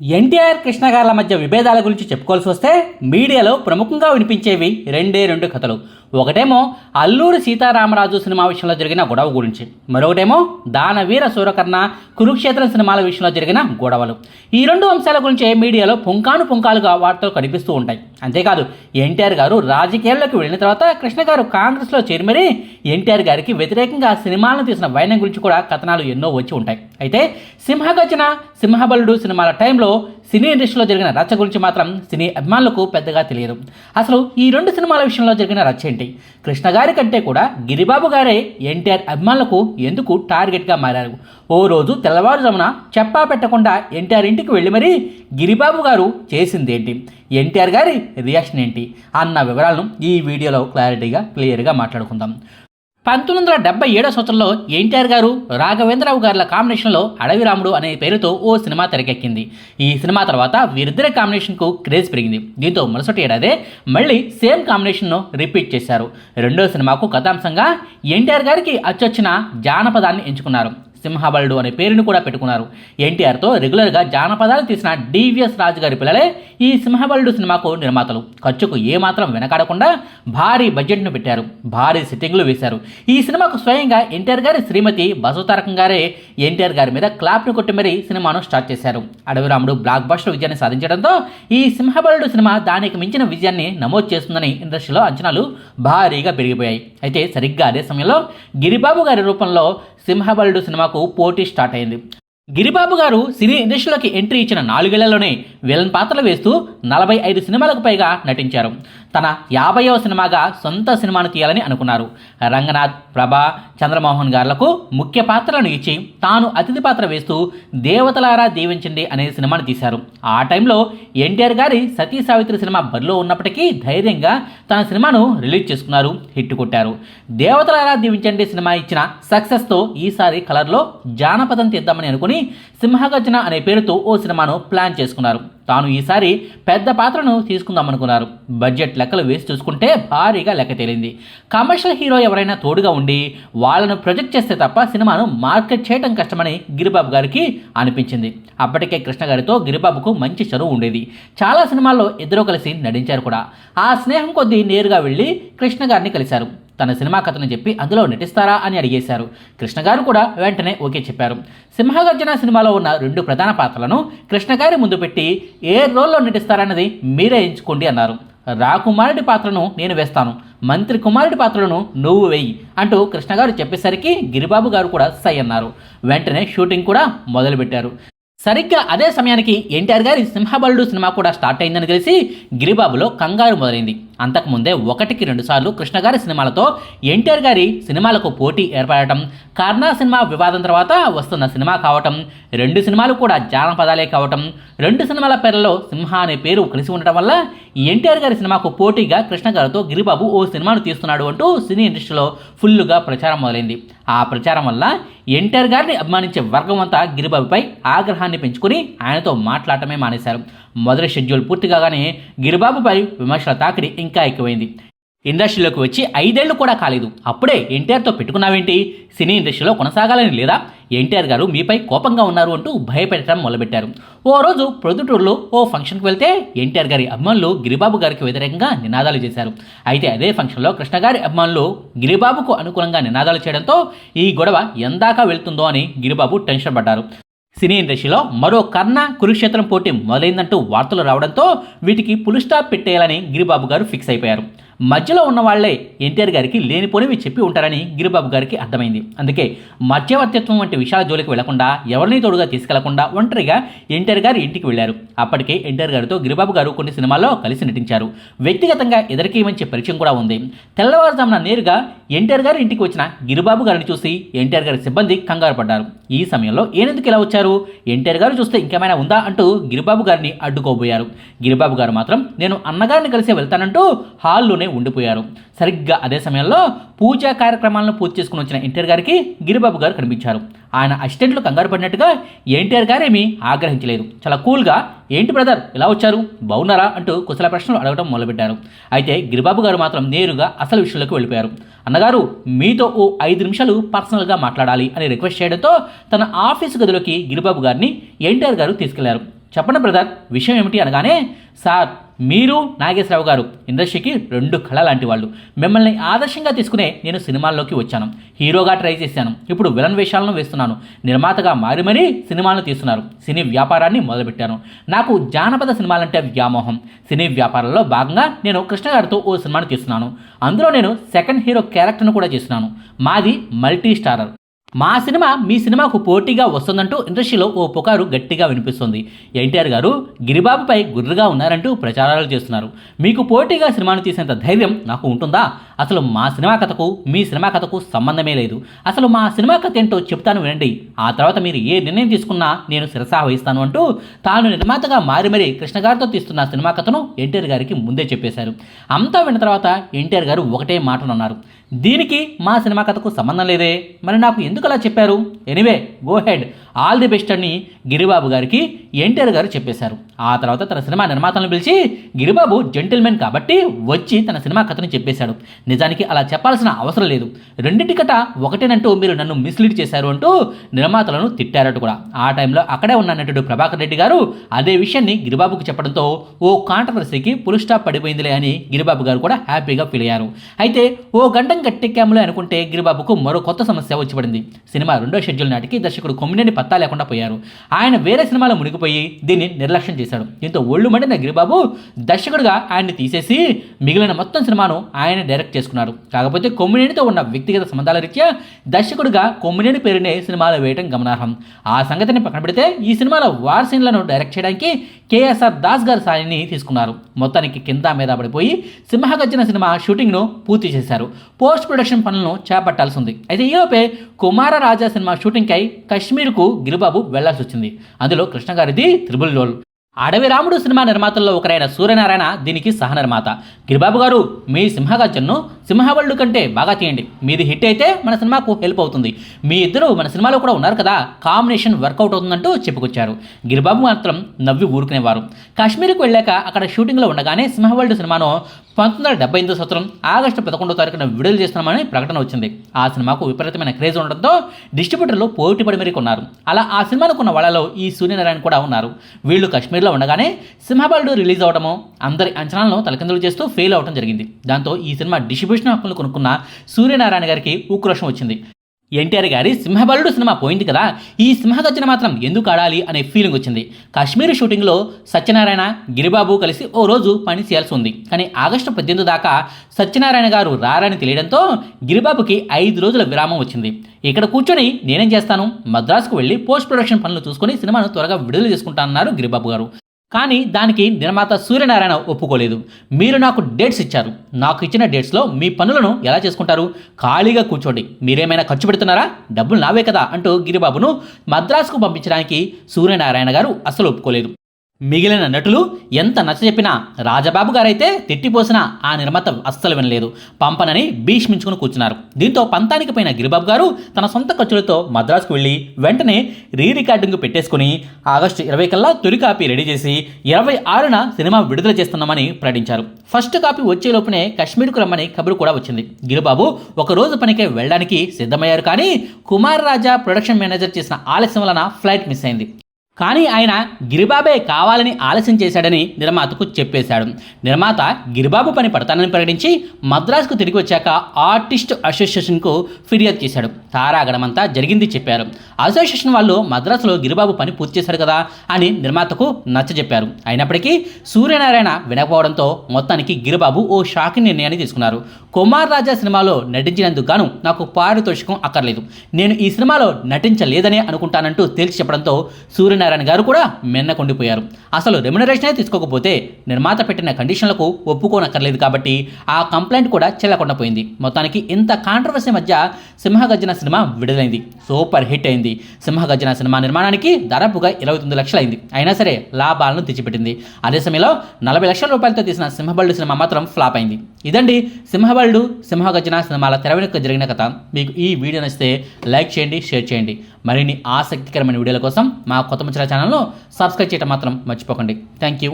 ఎన్టీఆర్ కృష్ణ గార్ల మధ్య విభేదాల గురించి చెప్పుకోవాల్సి వస్తే మీడియాలో ప్రముఖంగా వినిపించేవి రెండే రెండు కథలు. ఒకటేమో అల్లూరి సీతారామరాజు సినిమా విషయంలో జరిగిన గొడవ గురించి. మరొకటేమో దానవీర సూరకర్ణ కురుక్షేత్రం సినిమాల విషయంలో జరిగిన గొడవలు. ఈ రెండు అంశాల గురించే మీడియాలో పుంకాను పుంకాలుగా వార్తలు కనిపిస్తూ ఉంటాయి. అంతేకాదు ఎన్టీఆర్ గారు రాజకీయాల్లోకి వెళ్ళిన తర్వాత కృష్ణ గారు కాంగ్రెస్లో చేరిమరి ఎన్టీఆర్ గారికి వ్యతిరేకంగా సినిమాలను తీసిన వైనం గురించి కూడా కథనాలు ఎన్నో వచ్చి ఉంటాయి. అయితే సింహగర్జన సింహబలుడు సినిమాల టైంలో సినీ ఇండస్ట్రీలో జరిగిన రచ్చ గురించి మాత్రం సినీ అభిమానులకు పెద్దగా తెలియదు. అసలు ఈ రెండు సినిమాల విషయంలో జరిగిన రచ్చ ఏంటి? కృష్ణ గారి కంటే కూడా గిరిబాబు గారే ఎన్టీఆర్ అభిమానులకు ఎందుకు టార్గెట్గా మారారు? ఓ రోజు తెల్లవారుజామున చెప్పా పెట్టకుండా ఎన్టీఆర్ ఇంటికి వెళ్ళి మరీ గిరిబాబు గారు చేసిందేంటి ఎన్టీఆర్ గారి రియాక్షన్ ఏంటి? అన్న వివరాలను ఈ వీడియోలో క్లారిటీగా క్లియర్గా మాట్లాడుకుందాం. పంతొమ్మిది వందల డెబ్బై ఏడో సంవత్సరంలో ఎన్టీఆర్ గారు రాఘవేంద్రరావు గారుల కాంబినేషన్లో అడవి రాముడు అనే పేరుతో ఓ సినిమా తెరకెక్కింది. ఈ సినిమా తర్వాత వీరిద్దరి కాంబినేషన్కు క్రేజ్ పెరిగింది. దీంతో మరుసటి ఏడాదే మళ్ళీ సేమ్ కాంబినేషన్ను రిపీట్ చేశారు. రెండో సినిమాకు కథాంశంగా ఎన్టీఆర్ గారికి అచ్చొచ్చిన జానపదాన్ని ఎంచుకున్నారు. సింహబలుడు అనే పేరును కూడా పెట్టుకున్నారు. ఎన్టీఆర్తో రెగ్యులర్గా జానపదాలు తీసిన డివిఎస్ రాజు గారి పిల్లలే ఈ సింహబలుడు సినిమాకు నిర్మాతలు. ఖర్చుకు ఏమాత్రం వెనకాడకుండా భారీ బడ్జెట్ను పెట్టారు. భారీ సిట్టింగ్లు వేశారు. ఈ సినిమాకు స్వయంగా ఎన్టీఆర్ గారి శ్రీమతి బసవతారకం గారే ఎన్టీఆర్ గారి మీద క్లాప్ను కొట్టి మరీ సినిమాను స్టార్ట్ చేశారు. అడవిరాముడు బ్లాక్ బస్టర్ విజయాన్ని సాధించడంతో ఈ సింహబలుడు సినిమా దానికి మించిన విజయాన్ని నమోదు చేస్తుందని ఇండస్ట్రీలో అంచనాలు భారీగా పెరిగిపోయాయి. అయితే సరిగ్గా అదే సమయంలో గిరిబాబు గారి రూపంలో సింహబలుడు సినిమాకు పోటీ స్టార్ట్ అయింది. గిరిబాబు గారు సినీ ఇండస్ట్రీలోకి ఎంట్రీ ఇచ్చిన నాలుగేళ్ళలోనే విలన్ పాత్రలు వేస్తూ నలభై ఐదు సినిమాలకు పైగా నటించారు. తన యాభైవ సినిమాగా సొంత సినిమాను తీయాలని అనుకున్నారు. రంగనాథ్ ప్రభా చంద్రమోహన్ గారులకు ముఖ్య పాత్రలను ఇచ్చి తాను అతిథి పాత్ర వేస్తూ దేవతలారా దీవించండి అనే సినిమాను తీశారు. ఆ టైంలో ఎన్టీఆర్ గారి సతీ సావిత్రి సినిమా బరిలో ఉన్నప్పటికీ ధైర్యంగా తన సినిమాను రిలీజ్ చేసుకున్నారు హిట్ కొట్టారు. దేవతలారా దీవించండి సినిమా ఇచ్చిన సక్సెస్తో ఈసారి కలర్లో జానపదం తీద్దామని అనుకుని సింహగర్జన అనే పేరుతో ఓ సినిమాను ప్లాన్ చేసుకున్నారు. తాను ఈసారి పెద్ద పాత్రను తీసుకుందామనుకున్నారు. బడ్జెట్ లెక్కలు వేసి చూసుకుంటే భారీగా లెక్క తేలింది. కమర్షియల్ హీరో ఎవరైనా తోడుగా ఉండి వాళ్ళను ప్రొజెక్ట్ చేస్తే తప్ప సినిమాను మార్కెట్ చేయడం కష్టమని గిరిబాబు గారికి అనిపించింది. అప్పటికే కృష్ణ గారితో గిరిబాబుకు మంచి చదువు ఉండేది. చాలా సినిమాల్లో ఇద్దరూ కలిసి నటించారు కూడా. ఆ స్నేహం కొద్దీ నేరుగా వెళ్ళి కృష్ణ గారిని కలిశారు. తన సినిమా కథను చెప్పి అందులో నటిస్తారా అని అడిగేశారు. కృష్ణ గారు కూడా వెంటనే ఓకే చెప్పారు. సింహగర్జన సినిమాలో ఉన్న రెండు ప్రధాన పాత్రలను కృష్ణ గారి ముందు పెట్టి ఏ రోల్లో నటిస్తారన్నది మీరే ఎంచుకోండి అన్నారు. రాకుమారుడి పాత్రను నేను వేస్తాను. మంత్రి కుమారుడి పాత్రలను నువ్వు వెయ్యి అంటూ కృష్ణగారు చెప్పేసరికి గిరిబాబు గారు కూడా సై అన్నారు. వెంటనే షూటింగ్ కూడా మొదలుపెట్టారు. సరిగ్గా అదే సమయానికి ఎన్టీఆర్ గారి సింహబలుడు సినిమా కూడా స్టార్ట్ అయిందని తెలిసి గిరిబాబులో కంగారు మొదలైంది. అంతకుముందే ఒకటికి రెండుసార్లు కృష్ణ గారి సినిమాలతో ఎన్టీఆర్ గారి సినిమాలకు పోటీ ఏర్పడటం కర్ణా సినిమా వివాదం తర్వాత వస్తున్న సినిమా కావటం రెండు సినిమాలు కూడా జానపదాలే కావటం రెండు సినిమాల పేర్లలో సింహ అనే పేరు కలిసి ఉండటం వల్ల ఎన్టీఆర్ గారి సినిమాకు పోటీగా కృష్ణ గారితో గిరిబాబు ఓ సినిమాను తీస్తున్నాడు అంటూ సినీ ఇండస్ట్రీలో ఫుల్లుగా ప్రచారం మొదలైంది. ఆ ప్రచారం వల్ల ఎన్టీఆర్ గారిని అభిమానించే వర్గం అంతా గిరిబాబుపై ఆగ్రహాన్ని పెంచుకుని ఆయనతో మాట్లాడటమే మానేశారు. మొదటి షెడ్యూల్ పూర్తి కాగానే గిరిబాబుపై విమర్శల తాకిడి ఇంకా ఎక్కువైంది. ఇండస్ట్రీలోకి వచ్చి ఐదేళ్ళు కూడా కాలేదు. అప్పుడే ఎన్టీఆర్తో పెట్టుకున్నావేంటి? సినీ ఇండస్ట్రీలో కొనసాగాలని లేదా? ఎన్టీఆర్ గారు మీపై కోపంగా ఉన్నారు అంటూ భయపెట్టడం మొదలుపెట్టారు. ఓ రోజు ప్రొద్దుటూరులో ఓ ఫంక్షన్కి వెళ్తే ఎన్టీఆర్ గారి అభిమానులు గిరిబాబు గారికి వ్యతిరేకంగా నినాదాలు చేశారు. అయితే అదే ఫంక్షన్లో కృష్ణ గారి అభిమానులు గిరిబాబుకు అనుకూలంగా నినాదాలు చేయడంతో ఈ గొడవ ఎందాక వెళ్తుందో అని గిరిబాబు టెన్షన్ పడ్డారు. సినీ ఇండస్ట్రీలో మరో కర్ణ కురుక్షేత్రం పోటీ మొదలైందంటూ వార్తలు రావడంతో వీటికి పులు స్టాప్ పెట్టేయాలని గిరిబాబు గారు ఫిక్స్ అయిపోయారు. మధ్యలో ఉన్న వాళ్ళే ఎన్టీఆర్ గారికి లేనిపోనివి చెప్పి ఉంటారని గిరిబాబు గారికి అర్థమైంది. అందుకే మధ్యవర్తిత్వం వంటి విషయాల జోలికి వెళ్ళకుండా ఎవరిని తోడుగా తీసుకెళ్ళకుండా ఒంటరిగా ఎన్టీఆర్ గారి ఇంటికి వెళ్ళారు అప్పటికే ఎన్టీఆర్ గారితో గిరిబాబు గారు కొన్ని సినిమాల్లో కలిసి నటించారు. వ్యక్తిగతంగా ఎదరికి మంచి పరిచయం కూడా ఉంది. తెల్లవారుజామున నేరుగా ఎన్టీఆర్ గారి ఇంటికి వచ్చిన గిరిబాబు గారిని చూసి ఎన్టీఆర్ గారి సిబ్బంది కంగారు పడ్డారు. ఈ సమయంలో ఏనందుకు ఇలా వచ్చారు? ఎన్టీఆర్ గారు చూస్తే ఇంకేమైనా ఉందా అంటూ గిరిబాబు గారిని అడ్డుకోబోయారు. గిరిబాబు గారు మాత్రం నేను అన్నగారిని కలిసి వెళ్తానంటూ హాల్లోనే ఉండిపోయారు. సరిగ్గా అదే సమయంలో పూజా కార్యక్రమాలను పూర్తి చేసుకుని వచ్చిన ఎన్టీఆర్ గారికి గిరిబాబు గారు కనిపించారు. ఆయన అసిస్టెంట్లు కంగారు పడినట్టుగా ఎన్టీఆర్ గారేమీ ఆగ్రహించలేదు. చాలా కూల్గా ఏంటి బ్రదర్ ఇలా వచ్చారు? బాగున్నారా? అంటూ కుశల ప్రశ్నలు అడగడం మొదలుపెట్టారు. అయితే గిరిబాబు గారు మాత్రం నేరుగా అసలు విషయంలోకి వెళ్ళిపోయారు. అన్నగారు మీతో ఓ ఐదు నిమిషాలు పర్సనల్గా మాట్లాడాలి అని రిక్వెస్ట్ చేయడంతో తన ఆఫీసు గదిలోకి గిరిబాబు గారిని ఎన్టీఆర్ గారు తీసుకెళ్ళారు. చెప్పండి బ్రదర్ విషయం ఏమిటి అనగానే సార్ మీరు నాగేశ్వరరావు గారు ఇండస్ట్రీకి రెండు కళ లాంటి వాళ్ళు. మిమ్మల్ని ఆదర్శంగా తీసుకునే నేను సినిమాల్లోకి వచ్చాను. హీరోగా ట్రై చేశాను. ఇప్పుడు విలన్ వేషాలను వేస్తున్నాను. నిర్మాతగా మారి మరీ సినిమాలను తీస్తున్నారు. సినీ వ్యాపారాన్ని మొదలుపెట్టాను. నాకు జానపద సినిమాలంటే వ్యామోహం. సినీ వ్యాపారంలో భాగంగా నేను కృష్ణ గారితో ఓ సినిమాను తీస్తున్నాను. అందులో నేను సెకండ్ హీరో క్యారెక్టర్ను కూడా చేస్తున్నాను. మాది మల్టీ స్టారర్ మా సినిమా మీ సినిమాకు పోటీగా వస్తుందంటూ ఇండస్ట్రీలో ఓ పుకారు గట్టిగా వినిపిస్తుంది. ఎన్టీఆర్ గారు గిరిబాబుపై గుర్రుగా ఉన్నారంటూ ప్రచారాలు చేస్తున్నారు. మీకు పోటీగా సినిమాను తీసేంత ధైర్యం నాకు ఉంటుందా? అసలు మా సినిమా కథకు మీ సినిమా కథకు సంబంధమే లేదు. అసలు మా సినిమా కథ ఏంటో చెప్తాను వినండి. ఆ తర్వాత మీరు ఏ నిర్ణయం తీసుకున్నా నేను శిరసా వహిస్తాను అంటూ తాను నిర్మాతగా మారి మరీ కృష్ణ గారితో తీస్తున్న సినిమా కథను ఎన్టీఆర్ గారికి ముందే చెప్పేశారు. అంతా విన్న తర్వాత ఎన్టీఆర్ గారు ఒకటే మాటనున్నారు. దీనికి మా సినిమా కథకు సంబంధం లేదే? మరి నాకు ఎందుకు అలా చెప్పారు? Anyway go ahead all the best అని గిరిబాబు గారికి ఎన్టీఆర్ గారు చెప్పేశారు. ఆ తర్వాత తన సినిమా నిర్మాతలను పిలిచి గిరిబాబు జెంటిల్మెన్ కాబట్టి వచ్చి తన సినిమా కథను చెప్పేశాడు. నిజానికి అలా చెప్పాల్సిన అవసరం లేదు. రెండింటి కట ఒకటేనంటూ మీరు నన్ను మిస్లీడ్ చేశారు అంటూ నిర్మాతలను తిట్టారట కూడా. ఆ టైంలో అక్కడే ఉన్న నటుడు ప్రభాకర్ రెడ్డి గారు అదే విషయాన్ని గిరిబాబుకు చెప్పడంతో ఓ కాంట్రవర్సీకి పులు స్టాప్ పడిపోయిందిలే అని గిరిబాబు గారు కూడా హ్యాపీగా ఫీల్ అయ్యారు. అయితే ఓ గంటం గట్టెక్కాములే అనుకుంటే గిరిబాబుకు మరో కొత్త సమస్య వచ్చిపడింది సినిమా రెండో షెడ్యూల్ నాటికి దర్శకుడు కొమ్మినేని పత్తా లేకుండా పోయారు. ఆయన వేరే సినిమాలో మునిగిపోయి దీన్ని నిర్లక్ష్యం చేశాడు. దీంతో ఒళ్ళు మండిన గిరిబాబు దర్శకుడిగా ఆయన్ని తీసేసి మిగిలిన మొత్తం సినిమాను ఆయన డైరెక్ట్ చేసుకున్నారు కాకపోతే కొమ్మినేనితో ఉన్న వ్యక్తిగత సంబంధాల రీత్యా దర్శకుడిగా కొమ్మినేని పేరునే సినిమాలో వేయడం గమనార్హం. ఆ సంగతిని పక్కన పెడితే ఈ సినిమాలో వార్ సీన్లను డైరెక్ట్ చేయడానికి కేఎస్ఆర్ దాస్ గారి సాయాన్ని తీసుకున్నారు. మొత్తానికి కింద మీద పడిపోయి సింహగర్జన సినిమా షూటింగ్ను పూర్తి చేశారు. పోస్ట్ ప్రొడక్షన్ పనులను చేపట్టాల్సి ఉంది అయితే ఈలోపే కుమార రాజా సినిమా షూటింగ్కై కశ్మీర్కు గిరిబాబు వెళ్ళాల్సి వచ్చింది. అందులో కృష్ణ గారిది త్రిబుల్ రోల్. అడవి రాముడు సినిమా నిర్మాతల్లో ఒకరైన సూర్యనారాయణ దీనికి సహనిర్మాత గిరిబాబు గారు మీ సింహగర్జన్ను సింహబళ్ళు కంటే బాగా తీయండి. మీది హిట్ అయితే మన సినిమాకు హెల్ప్ అవుతుంది. మీ ఇద్దరు మన సినిమాలో కూడా ఉన్నారు కదా కాంబినేషన్ వర్కౌట్ అవుతుందంటూ చెప్పుకొచ్చారు. గిరిబాబు మాత్రం నవ్వి ఊరుకునేవారు. కాశ్మీర్కి వెళ్ళాక అక్కడ షూటింగ్లో ఉండగానే సింహబల్డ్ సినిమాను పంతొమ్మిది వందల డెబ్బై ఎనిమిదో సంవత్సరం ఆగస్టు పదకొండో తారీఖున విడుదల చేస్తున్నామని ప్రకటన వచ్చింది. ఆ సినిమాకు విపరీతమైన క్రేజ్ ఉండడంతో డిస్ట్రిబ్యూటర్లు పోటీపడి మరీ కొన్నారు. అలా ఆ సినిమాను కొన్న వాళ్ళలో ఈ సూర్యనారాయణ కూడా ఉన్నారు. వీళ్ళు కాశ్మీర్లో ఉండగానే సింహబల్డ్ రిలీజ్ అవడము అందరి అంచనాలను తలకిందులు చేస్తూ ఫెయిల్ అవడం జరిగింది. దాంతో ఈ సినిమా డిస్ట్రిబ్యూట్ డిస్ట్రిబ్యూషన్ హక్కులు కొనుక్కున్న సూర్యనారాయణ గారికి ఉక్రోషం వచ్చింది. ఎన్టీఆర్ గారి సింహబలుడు సినిమా పోయింది కదా ఈ సింహగర్జన మాత్రం ఎందుకు ఆడాలి అనే ఫీలింగ్ వచ్చింది. కాశ్మీర్ షూటింగ్లో సత్యనారాయణ గిరిబాబు కలిసి ఓ రోజు పని చేయాల్సి ఉంది. కానీ ఆగస్టు పద్దెనిమిది దాకా సత్యనారాయణ గారు రారని తెలియడంతో గిరిబాబుకి ఐదు రోజుల విరామం వచ్చింది. ఇక్కడ కూర్చొని నేనేం చేస్తాను? మద్రాసుకు వెళ్ళి పోస్ట్ ప్రొడక్షన్ పనులు చూసుకొని సినిమాను త్వరగా విడుదల చేసుకుంటానన్నారు గిరిబాబు గారు. కానీ దానికి నిర్మాత సూర్యనారాయణ ఒప్పుకోలేదు. మీరు నాకు డేట్స్ ఇచ్చారు. నాకు ఇచ్చిన డేట్స్లో మీ పనులను ఎలా చేసుకుంటారు? ఖాళీగా కూర్చోండి. మీరేమైనా ఖర్చు పెడుతున్నారా? డబ్బులు నావే కదా అంటూ గిరిబాబును మద్రాసుకు పంపించడానికి సూర్యనారాయణ గారు అస్సలు ఒప్పుకోలేదు. మిగిలిన నటులు ఎంత నచ్చ చెప్పినా రాజబాబు గారైతే తిట్టిపోసినా ఆ నిర్మాత అస్సలు వినలేదు. పంపనని భీష్మించుకుని కూర్చున్నారు. దీంతో పంతానికి పోయిన గిరిబాబు గారు తన సొంత ఖర్చులతో మద్రాసుకు వెళ్ళి వెంటనే రీ రికార్డింగ్ పెట్టేసుకుని ఆగస్టు ఇరవై కల్లా తొలి కాపీ రెడీ చేసి ఇరవై ఆరున సినిమా విడుదల చేస్తున్నామని ప్రకటించారు. ఫస్ట్ కాపీ వచ్చే లోపునే కాశ్మీర్కు రమ్మని కబురు కూడా వచ్చింది. గిరిబాబు ఒక రోజు పనికే వెళ్ళడానికి సిద్ధమయ్యారు కానీ కుమార్ రాజా ప్రొడక్షన్ మేనేజర్ చేసిన ఆలస్యం వలన ఫ్లైట్ మిస్ అయింది. కానీ ఆయన గిరిబాబే కావాలని ఆలస్యం చేశాడని నిర్మాతకు చెప్పేశాడు. నిర్మాత గిరిబాబు పని పడతానని ప్రకటించి మద్రాసుకు తిరిగి వచ్చాక ఆర్టిస్ట్ అసోసియేషన్కు ఫిర్యాదు చేశాడు. తారాగడమంతా జరిగింది చెప్పారు. అసోసియేషన్ వాళ్ళు మద్రాసులో గిరిబాబు పని పూర్తి చేశారు కదా అని నిర్మాతకు నచ్చజెప్పారు. అయినప్పటికీ సూర్యనారాయణ వినకపోవడంతో మొత్తానికి గిరిబాబు ఓ షాకింగ్ నిర్ణయాన్ని తీసుకున్నారు. కుమార్ రాజా సినిమాలో నటించినందుకు గాను నాకు పారితోషికం అక్కర్లేదు. నేను ఈ సినిమాలో నటించలేదనే అనుకుంటానంటూ తేల్చి చెప్పడంతో సూర్యనారాయణ గారు కూడా మెన్నకొండిపోయారు. అసలు రెమ్యునరేషనే తీసుకోకపోతే నిర్మాత పెట్టిన కండిషన్లకు ఒప్పుకోనక్కర్లేదు కాబట్టి ఆ కంప్లైంట్ కూడా చెల్లకుండా పోయింది మొత్తానికి ఇంత కాంట్రవర్సీ మధ్య సింహగర్జన సినిమా విడుదలైంది. సూపర్ హిట్ అయింది. సింహగర్జన సినిమా నిర్మాణానికి దాదాపుగా ఇరవై తొమ్మిది లక్షలైంది. అయినా సరే లాభాలను తెచ్చిపెట్టింది. అదే సమయంలో నలభై లక్షల రూపాయలతో తీసిన సింహబల్డు సినిమా మాత్రం ఫ్లాప్ అయింది. ఇదండి సింహబళ్ళు సింహగర్జన సినిమాల తెరవెనుక జరిగిన కథ. మీకు ఈ వీడియో నచ్చితే లైక్ చేయండి షేర్ చేయండి. మరిన్ని ఆసక్తికరమైన వీడియోల కోసం మా కొత్త ముచ్చల ఛానల్ను సబ్స్క్రైబ్ చేయడం మాత్రం మర్చిపోకండి. Thank you